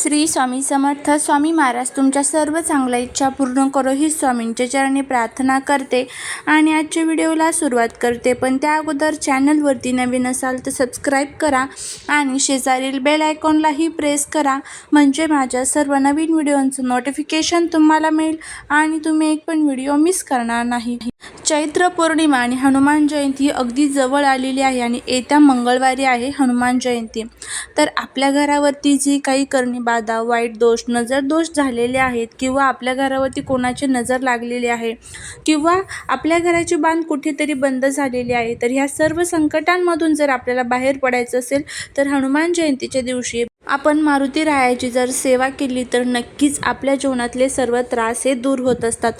श्री स्वामी समर्थ स्वामी महाराज तुमच्या सर्व चांगल्या इच्छा पूर्ण करो ही स्वामींच्या चरणी प्रार्थना करते आणि आजच्या व्हिडिओला सुरुवात करते. पण त्या अगोदर चॅनलवरती नवीन असाल तर सबस्क्राईब करा आणि शेजारील बेल आयकॉनलाही प्रेस करा. म्हणजे माझ्या सर्व नवीन व्हिडिओंचं नोटिफिकेशन तुम्हाला मिळेल आणि तुम्ही एक पण व्हिडिओ मिस करणार नाही. चैत्र पौर्णिमा आणि हनुमान जयंती अगदी जवळ आलेली आहे आणि येत्या मंगळवारी आहे हनुमान जयंती. तर आपल्या घरावरती जी काही करणीबाधा वाईट दोष नजर दोष झालेले आहेत किंवा आपल्या घरावरती कोणाची नजर लागलेली आहे किंवा आपल्या घराची बांध कुठेतरी बंद झालेली आहे तर ह्या सर्व संकटांमधून जर आपल्याला बाहेर पडायचं असेल तर हनुमान जयंतीच्या दिवशी आपण मारुती रायाची जर सेवा केली तर नक्कीच आपल्या जीवनातले सर्व त्रास हे दूर होत असतात.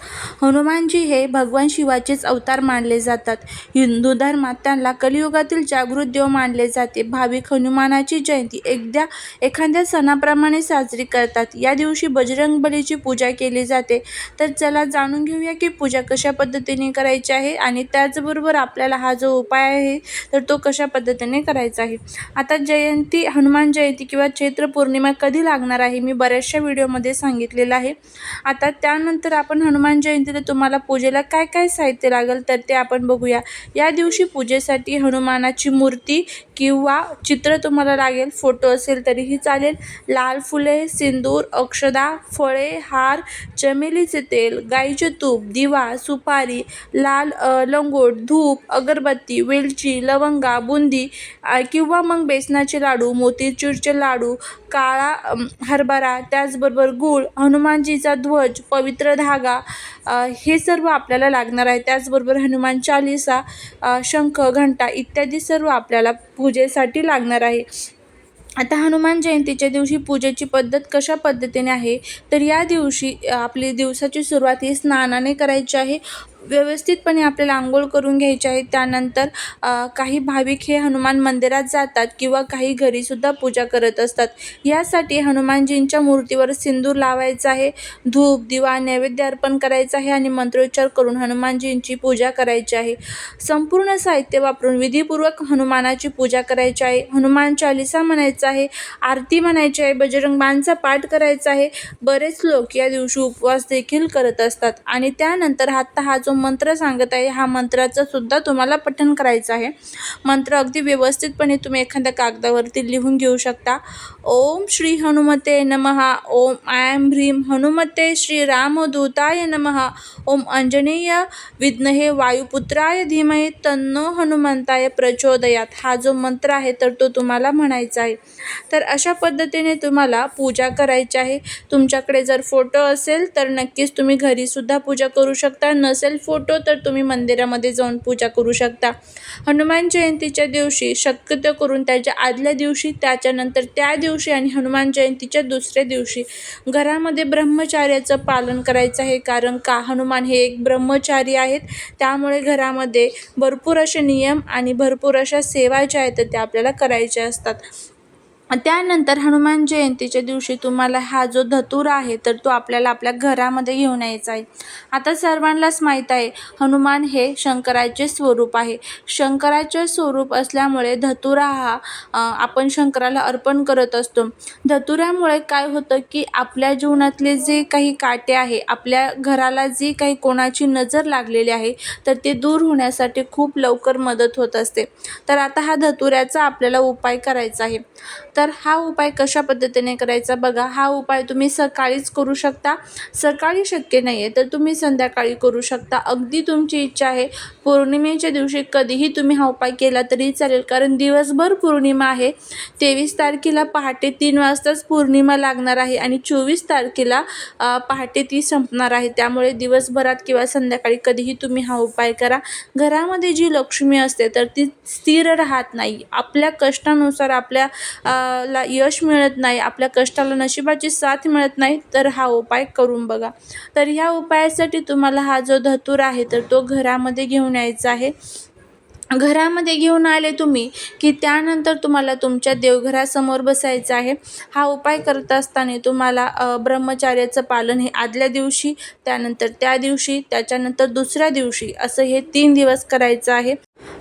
हनुमानजी हे भगवान शिवाचेच अवतार मानले जातात. हिंदू धर्मात त्यांना कलियुगातील जागृत देव मानले जाते. भाविक हनुमानाची जयंती एकदा एखाद्या सणाप्रमाणे साजरी करतात. या दिवशी बजरंग बलीची पूजा केली जाते. तर चला जाणून घेऊया की पूजा कशा पद्धतीने करायची आहे आणि त्याचबरोबर आपल्याला हा जो उपाय आहे तर तो कशा पद्धतीने करायचा आहे. आता जयंती हनुमान जयंती किंवा चैत्र पौर्णिमा कधी लागणार आहे मी बऱ्याचशा व्हिडिओमध्ये सांगितलेलं आहे. आता त्यानंतर आपण हनुमान जयंतीला तुम्हाला पूजेला काय काय साहित्य लागेल तर ते आपण बघूया. या दिवशी पूजेसाठी हनुमानाची मूर्ती किंवा चित्र तुम्हाला लागेल फोटो असेल तरीही चालेल. लाल फुले सिंदूर अक्षदा फळे हार चमेलीचे तेल गाईचे तूप दिवा सुपारी लाल लंगोट धूप अगरबत्ती वेलची लवंगा बुंदी किंवा मग बेसनाचे लाडू मोतीचूरचे लाडू काळा हरभरा त्याचबरोबर गूळ हनुमानजीचा ध्वज पवित्र धागा हे सर्व आपल्याला लागणार आहे. त्याचबरोबर हनुमान चालिसा शंख घंटा इत्यादी सर्व आपल्याला पूजेसाठी लागणार आहे. आता हनुमान जयंतीच्या दिवशी पूजेची पद्धत कशा पद्धतीने आहे? तर या दिवशी आपली दिवसाची सुरुवात ही स्नानाने करायची आहे. व्यवस्थितपणे आपल्याला आंघोळ करून घ्यायची आहे. त्यानंतर काही भाविक हे हनुमान मंदिरात जातात किंवा काही घरीसुद्धा पूजा करत असतात. यासाठी हनुमानजींच्या मूर्तीवर सिंदूर लावायचा आहे. धूप दिवा नैवेद्य अर्पण करायचं आहे आणि मंत्रोच्चार करून हनुमानजींची पूजा करायची आहे. संपूर्ण साहित्य वापरून विधीपूर्वक हनुमानाची पूजा करायची आहे. हनुमान चालिसा म्हणायचं आहे. आरती म्हणायची आहे. बजरंग बाणचा पाठ करायचा आहे. बरेच लोक या दिवशी उपवास देखील करत असतात आणि त्यानंतर हात हा जो मंत्र सांगत आहे हा मंत्राचं सुद्धा तुम्हाला पठण करायचं आहे. मंत्र अगदी व्यवस्थितपणे तुम्ही एखाद्या कागदावरती लिहून घेऊ शकता. ओम श्री हनुमते नमः. ओम ऐं ह्रीं हनुमते श्री रामदूताय नमः. ओम अंजनेय विद्महे वायुपुत्राय धीमहे तन्नो हनुमंताय प्रचोदयात. हा जो मंत्र आहे तर तो तुम्हाला म्हणायचा आहे. तर अशा पद्धतीने तुम्हाला पूजा करायची आहे. तुमच्याकडे जर फोटो असेल तर नक्कीच तुम्ही घरीसुद्धा पूजा करू शकता. नसेल फोटो तर तुम्ही मंदिरामध्ये जाऊन पूजा करू शकता. हनुमान जयंतीच्या दिवशी शक्यतो करून त्याच्या आदल्या दिवशी त्याच्यानंतर त्या दिवशी आणि हनुमान जयंतीच्या दुसऱ्या दिवशी घरामध्ये ब्रह्मचार्याचं पालन करायचं आहे. कारण का? हनुमान हे एक ब्रह्मचारी आहेत. त्यामुळे घरामध्ये भरपूर असे नियम आणि भरपूर अशा सेवा ज्या आहेत त्या आपल्याला करायच्या असतात. त्यानंतर हनुमान जयंतीच्या दिवशी तुम्हाला हा जो धतुरा आहे तर तो आपल्याला आपल्या घरामध्ये घेऊन यायचा आहे. आता सर्वांनाच माहीत आहे हनुमान हे शंकराचे स्वरूप आहे. शंकराचे स्वरूप असल्यामुळे धतुरा हा आपण शंकराला अर्पण करत असतो. धतुऱ्यामुळे काय होतं की आपल्या जीवनातले जे काही काटे आहे आपल्या घराला जी काही कोणाची नजर लागलेली आहे तर ते दूर होण्यासाठी खूप लवकर मदत होत असते. तर आता हा धतुऱ्याचा आपल्याला उपाय करायचा आहे. तर हा उपाय कशा पद्धतीने करायचा? बघा हा उपाय तुम्ही सकाळीच करू शकता. सकाळी शक्य नाही आहे तर तुम्ही संध्याकाळी करू शकता. अगदी तुमची इच्छा आहे पौर्णिमेच्या दिवशी कधीही तुम्ही हा उपाय केला तरी चालेल कारण दिवसभर पौर्णिमा आहे. तेवीस तारखेला पहाटे तीन वाजताच पौर्णिमा लागणार आहे आणि चोवीस तारखेला पहाटे ती संपणार आहे. त्यामुळे दिवसभरात किंवा संध्याकाळी कधीही तुम्ही हा उपाय करा. घरामध्ये जी लक्ष्मी असते तर ती स्थिर राहत नाही. आपल्या कष्टानुसार आपल्या अ, ला यश मिळत नाही आपल्या कष्टाला नशिबाची साथ मिळत नाही तर हा उपाय करून बघा. तर ह्या उपायासाठी तुम्हाला हा जो धतूर आहे तर तो घरामध्ये घेऊन यायचा आहे. घरामध्ये घेऊन आले तुम्ही की त्यानंतर तुम्हाला तुमच्या देवघरासमोर बसायचं आहे. हा उपाय करत असताना तुम्हाला ब्रह्मचार्याचं पालन हे आदल्या दिवशी त्यानंतर त्या दिवशी त्याच्यानंतर दुसऱ्या दिवशी असं हे तीन दिवस करायचं आहे.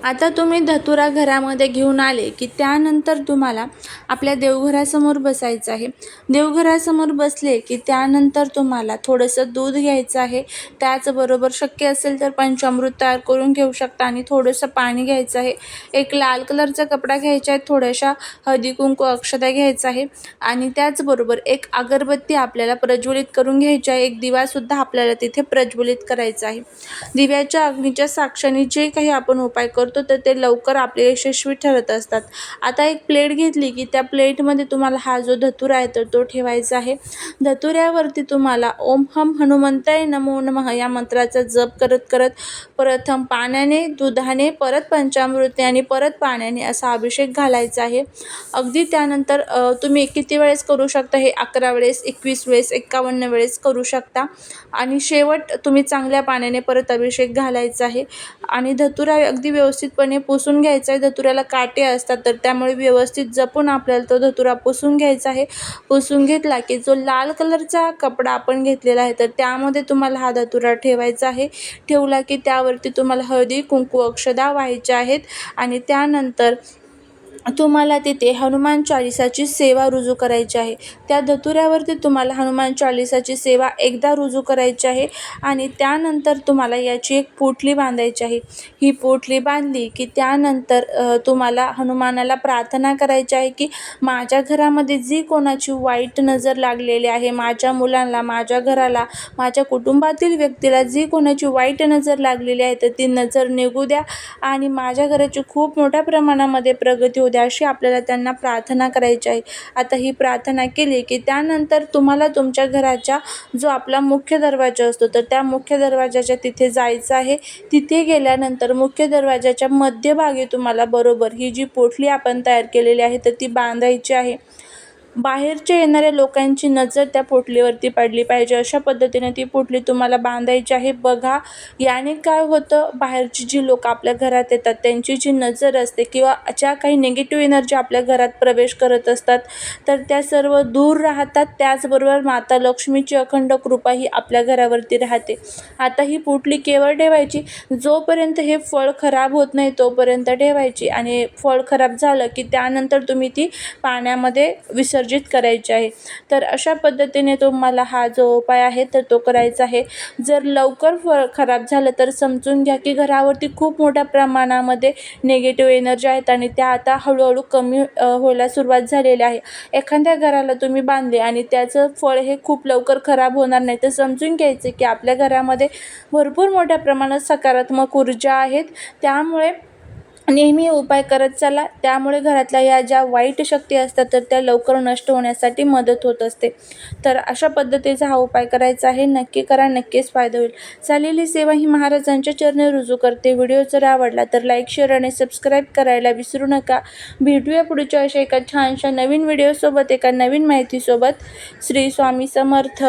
आता तुम्ही धतुरा घरामध्ये घेऊन आले की त्यानंतर तुम्हाला आपल्या देवघरासमोर बसायचं आहे. देवघरासमोर बसले की त्यानंतर तुम्हाला थोडंसं दूध घ्यायचं आहे. त्याचबरोबर शक्य असेल तर पंचामृत तयार करून घेऊ शकता आणि थोडंसं पाणी घ्यायचं आहे. एक लाल कलरचा कपडा घ्यायचा आहे थोड्याशा हळदी कुंकू अक्षता घ्यायचा आहे आणि त्याचबरोबर एक अगरबत्ती आपल्याला प्रज्वलित करून घ्यायची आहे. एक दिवासुद्धा आपल्याला तिथे प्रज्वलित करायचा आहे. दिव्याच्या अग्नीच्या साक्षाने जे काही आपण उपाय करू करतो तर ते लवकर आपले यशस्वी ठरत असतात. आता एक प्लेट घेतली की त्या प्लेटमध्ये तुम्हाला हा जो धतुरा आहे तर तो ठेवायचा आहे. धतुऱ्यावरती तुम्हाला ओम हम हनुमंताय नमो नमः या मंत्राचा जप करत करत प्रथम पाण्याने दुधाने परत पंचामृते आणि परत पाण्याने असा अभिषेक घालायचा आहे. अगदी त्यानंतर तुम्ही किती वेळेस करू शकता हे अकरा वेळेस एकवीस वेळेस एकावन्न वेळेस करू शकता. आणि शेवट तुम्ही चांगल्या पाण्याने परत अभिषेक घालायचा आहे. आणि धतुरा अगदी व्यवस्थितपणे पुसून घ्यायचा आहे. धतुऱ्याला काटे असतात तर त्यामुळे व्यवस्थित जपून आपल्याला तो धतुरा पुसून घ्यायचा आहे. पुसून घेतला की जो लाल कलरचा कपडा आपण घेतलेला आहे तर त्यामध्ये तुम्हाला हा धतुरा ठेवायचा आहे. ठेवला की त्यावरती तुम्हाला हळदी कुंकू अक्षदा व्हायच्या आहेत. आणि त्यानंतर तुम्हाला तिथे हनुमान चालिसाची सेवा रुजू करायची आहे. त्या धतुऱ्यावरती तुम्हाला हनुमान चालिसाची सेवा एकदा रुजू करायची आहे आणि त्यानंतर तुम्हाला याची एक पोटली बांधायची आहे. ही पोटली बांधली की त्यानंतर तुम्हाला हनुमानाला प्रार्थना करायची आहे की माझ्या घरामध्ये जी कोणाची वाईट नजर लागलेली आहे माझ्या मुलांना माझ्या घराला माझ्या कुटुंबातील व्यक्तीला जी कोणाची वाईट नजर लागलेली आहे तर ती नजर निघू द्या आणि माझ्या घराची खूप मोठ्या प्रमाणामध्ये प्रगती होऊ द्या. अशी आपल्याला त्यांना प्रार्थना करायची आहे. आता ही प्रार्थना केली की त्यानंतर तुम्हाला तुमच्या घराच्या जो आपला मुख्य दरवाजा असतो तर त्या मुख्य दरवाजाच्या तिथे जायचं आहे. तिथे गेल्यानंतर मुख्य दरवाजाच्या मध्यभागी तुम्हाला बरोबर ही जी पोटली आपण तयार केलेली आहे तर ती बांधायची आहे. बाहेरच्या येणाऱ्या लोकांची नजर त्या पोटलीवरती पडली पाहिजे. अशा पद्धतीने ती पोटली तुम्हाला बांधायची आहे. बघा याने काय होतं? बाहेरची जी लोक आपल्या घरात येतात त्यांची जी नजर असते किंवा ज्या काही निगेटिव्ह एनर्जी आपल्या घरात प्रवेश करत असतात तर त्या सर्व दूर राहतात. त्याचबरोबर माता लक्ष्मीची अखंड कृपा ही आपल्या घरावरती राहते. आता ही पोटली केवळ ठेवायची. जोपर्यंत हे फळ खराब होत नाही तोपर्यंत ठेवायची. आणि फळ खराब झालं की त्यानंतर तुम्ही ती पाण्यामध्ये विसर्जित करायची आहे. तर अशा पद्धतीने तुम्हाला हा जो उपाय आहे तर तो करायचा आहे. जर लवकर फळ खराब झालं तर समजून घ्या की घरावरती खूप मोठ्या प्रमाणामध्ये निगेटिव्ह एनर्जी आहेत आणि त्या आता हळूहळू कमी व्हायला सुरुवात झालेली आहे. एखाद्या घराला तुम्ही बांधले आणि त्याचं फळ हे खूप लवकर खराब होणार नाही तर समजून घ्यायचं की आपल्या घरामध्ये भरपूर मोठ्या प्रमाणात सकारात्मक ऊर्जा आहेत. त्यामुळे नेहमी उपाय करत चला. त्यामुळे घरातल्या या ज्या वाईट शक्ती असतात तर त्या लवकर नष्ट होण्यासाठी मदत होत असते. तर अशा पद्धतीचा हा उपाय करायचा आहे. नक्की करा नक्कीच फायदा होईल. चालेली सेवा ही महाराजांच्या चरणी रुजू करते. व्हिडिओ जर आवडला तर लाईक शेअर आणि सबस्क्राईब करायला विसरू नका. भेटूया पुढच्या अशा एका छानशा नवीन व्हिडिओसोबत एका नवीन माहितीसोबत. श्री स्वामी समर्थ.